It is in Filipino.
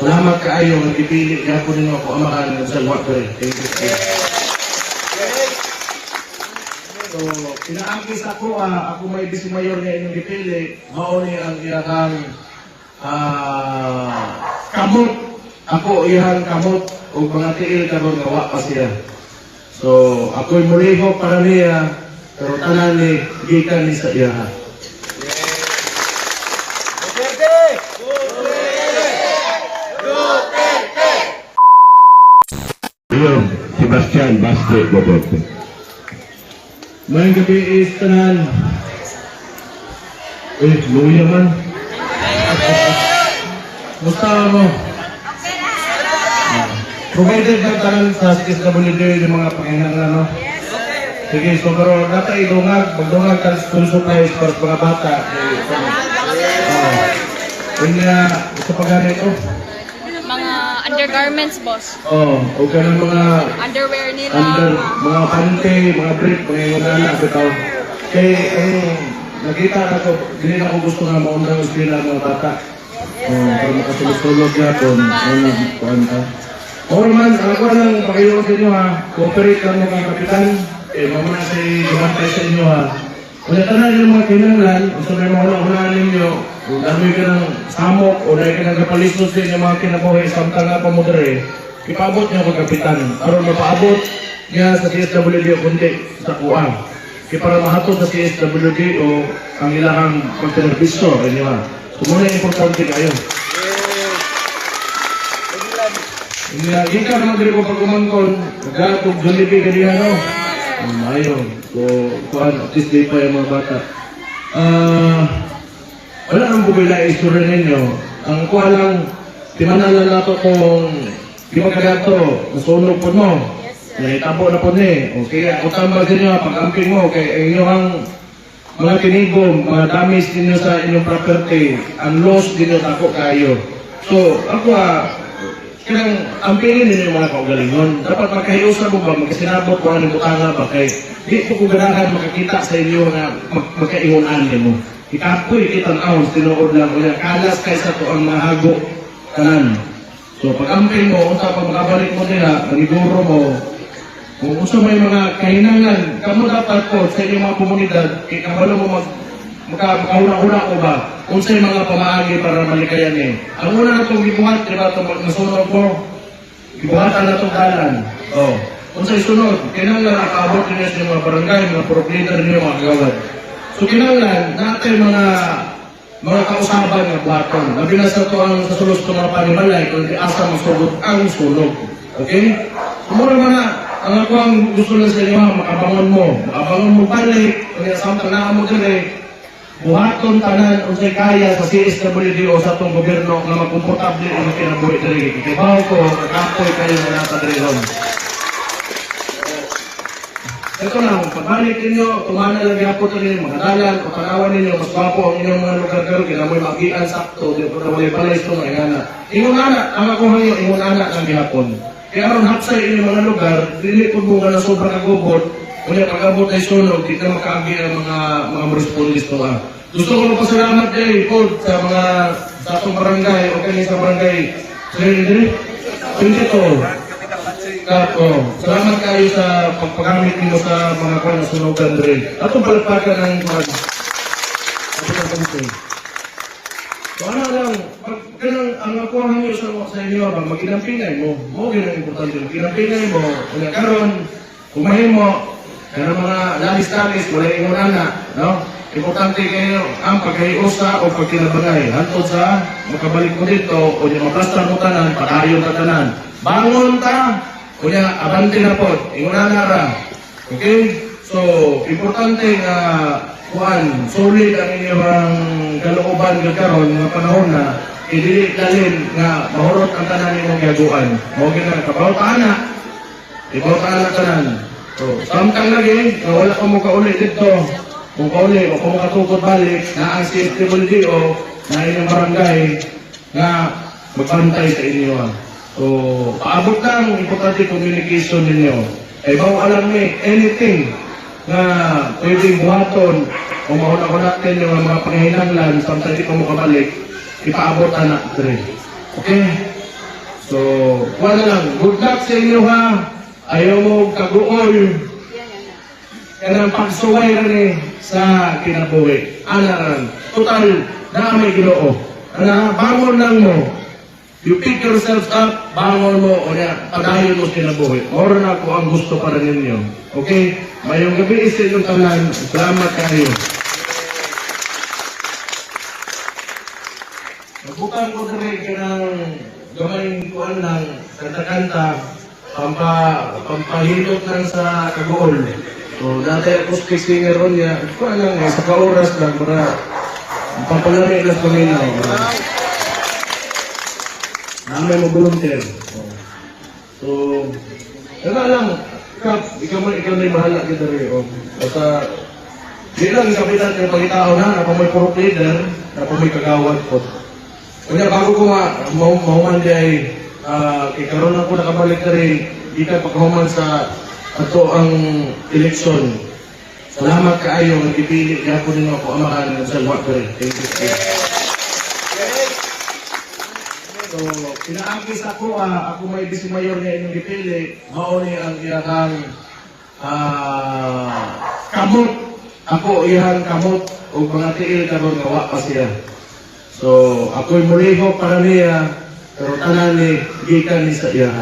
Salamat kaayo nga gipili gyapon ninyo ako amahan sa luwa ko. You. Thank you. So, pinaangkis ako, ah, ako may bisi mayor nga inyong gipili, mao ni ang iyakang ah, kamot. Ako iyang kamot ug mga tiil karon nga wa siya. So, ako'y muliho para niya, pero tanan ni gikan ni sa iya. Yun, Sebastian Bastre Bobote. Mayang gabi is tanan. Eh, luya man. Musta mo? Ah, Provided ng tanan sa SWD yung mga pangingatan, no? Sige, so pero nata idungag, magdungag ka supplies para sa mga bata. Oh. Kanya, ito pa ganito. Undergarments, boss. Oh, o ka ng mga Underwear nila. under, mga pante, mga brief, mga ingana, bitaw. Kay, ang nakita na ko, hindi na ko gusto nga maundang eskwela mga bata. Oh, para makatulog-tulog na po, ano, kuhan ka. O naman, ang ko lang, pakiulong sa inyo ha, cooperate lang mga kapitan, eh, mamaya sa lumantay sa inyo ha. Kung tanan yung mga kinanglan, gusto may mahula-hulaan ninyo, kung dami ka ng samok o dahil ka ng kapalistos din yung mga kinabuhi, samtang nga pa mo dere, ipabot niyo kay kapitan. Aron mapaabot niya sa CSWD o kundi sa kuang. Kaya para mahatod sa CSWD o ang ilang pagtenerbiso, inyo ha. So muna importante kayo. Hindi, hindi ka naman dito ko pag umangkon, nagkakatog Jollibee ganyan, no? Um, ayun, so, kuhan, at di pa yung mga bata. Ah, wala nang bumila isura ninyo. Ang kuha lang, timanala na to kung di ba kagato, nasunog po mo. Naitabo na po ni. Okay, ako tambal sa inyo, pag-amping mo, kay inyo ang mga tinigom, mga damage ninyo sa inyong property, ang loss ninyo tako kayo. So, ako ah, kanang ampingin ninyo yung mga kaugalingon. Dapat magkahiusa mo ba, magkasinabot ko ang butanga ba, kay di ko kung ganahan makakita sa inyo nga mag, magkaingunan mo. Ikapoy kitang ahon, tinuod lang ko kalas kaysa to ang mahago kanan. So, pag amping mo, unta pag makabalik mo nila, maniguro mo, kung gusto may mga kahinangan, kamo dapat po sa inyong mga komunidad, kay kabalo mo mag maka makahuna-huna ko ba kung sa'yo mga pamaagi para malikayan eh. Ang una na itong gibuhat, di ba itong nasunog mo, gibuhatan na itong dalan. Oh. Kung sa'yo sunod, kailangan nakaabot ninyo sa mga barangay, mga purok leader ninyo, mga kagawad. So kailangan, natin mga mga kausaban nga buhaton. Labi na sa ito ang sa sulos ng mga panimalay, kung di asa masugod ang sunog. Okay? Kumura na, ang ako ang gusto lang sa inyo, makabangon mo. Makabangon mo balik, kaya samtang na mo dire, buhaton tanan unsay kaya sa CSWD o sa atong gobyerno nga magkomportable ang kinabuhi diri. Kibaw ko, kakapoy kayo nga nasa diri. Ito lang, pagbalik ninyo, tumana lang yapon rin, mga dalan, o tanawan ninyo, mas gwapo ang inyong mga lugar karon kaya mo'y sakto, di po na walay balay ito mga ingana. Ingon ana, ang ako hayo, ingon ana ang gihapon. Kaya aron hapsay inyong mga lugar, dili po mo na sobrang kagubot, Kaya pag-abot ay sunog, di ka makaagi ang mga mga respondis to ah. Gusto ko magpasalamat kay Paul sa mga sa atong barangay o kani sa barangay. Sir Andre, hindi to. Kapo, salamat kayo sa pagpagamit mo sa mga kwan na sunogan rin. Atong palpakan ng. Ito ang kamite. So ano lang, pag ganun, ang ako ang sa, sa inyo, bang maginampingay mo, mo ang importante, maginampingay mo, kung karon, kumahin mo, kaya mga labis-labis, wala yung na, no? Importante kayo ang pagkahiusa o pagkinabangay. Hantod sa makabalik mo dito, o yung maplastar mo tanan, patayon ka tanan. Bangon ta, o niya, abante na po, ingunana ra. Okay? So, importante nga kuan, solid ang inyong kalooban nga karon nga panahon na idili dalin nga mahurot ang tanan nimong gaguan. Mo gina kabaw ta ana. Ibaw ta ana tanan. So, samtang lagi nga wala ka mo kauli dito. Kung kauli o kung makatukod balik na ang CSWD o na inyong barangay nga magbantay sa inyo. ah. So, paabot lang importante communication ninyo. Eh, bawa alam ni anything na pwedeng buhaton o mahuna ko natin yung mga pangahinanglan samtang di pa mo kabalik, ipaabot anak rin. Okay? So, wala lang. Good luck sa inyo ha. Ayaw mo kaguol. Kanang pagsuway rin eh sa kinabuhi. Anaran. Total, na may ginoo. Ana, bangon lang mo. You pick yourself up, bangon mo, o na, padayon mo kinabuhi. Moro na ako ang gusto para ninyo. Okay? Mayong gabi sa inyong tanan. Salamat kayo. Nabukan ko rin ka ng gamayng kuan lang, kanta-kanta, pampa, pampahilot lang sa kagool. So, dati ako speak singer ron niya, kuan lang eh, sa kauras lang, para pampalami lang kami na. Namay mo volunteer. So, wala lang, Kap, ikaw man, ikaw na yung bahala kita rin. Oh. Basta, di lang kapitan ng pagitao na, na may puro leader, na may kagawad po. Kanya bago ko mau mauman di ay, ah, kay karon ako nakabalik na rin, di ka pagkahuman sa ato ang eleksyon. Salamat kaayo, nagpipili kaya po ninyo ako amahan ng salwa ko rin. Thank you. So, pinaagis ako, ah, ako may bisi mayor nga inyong gipili, mauni ang iyakang ah, kamot. Ako iyang kamot, o mga tiil karon nga wa siya. So, ako'y muliho para niya, pero tanan ni gikan ni sa iya.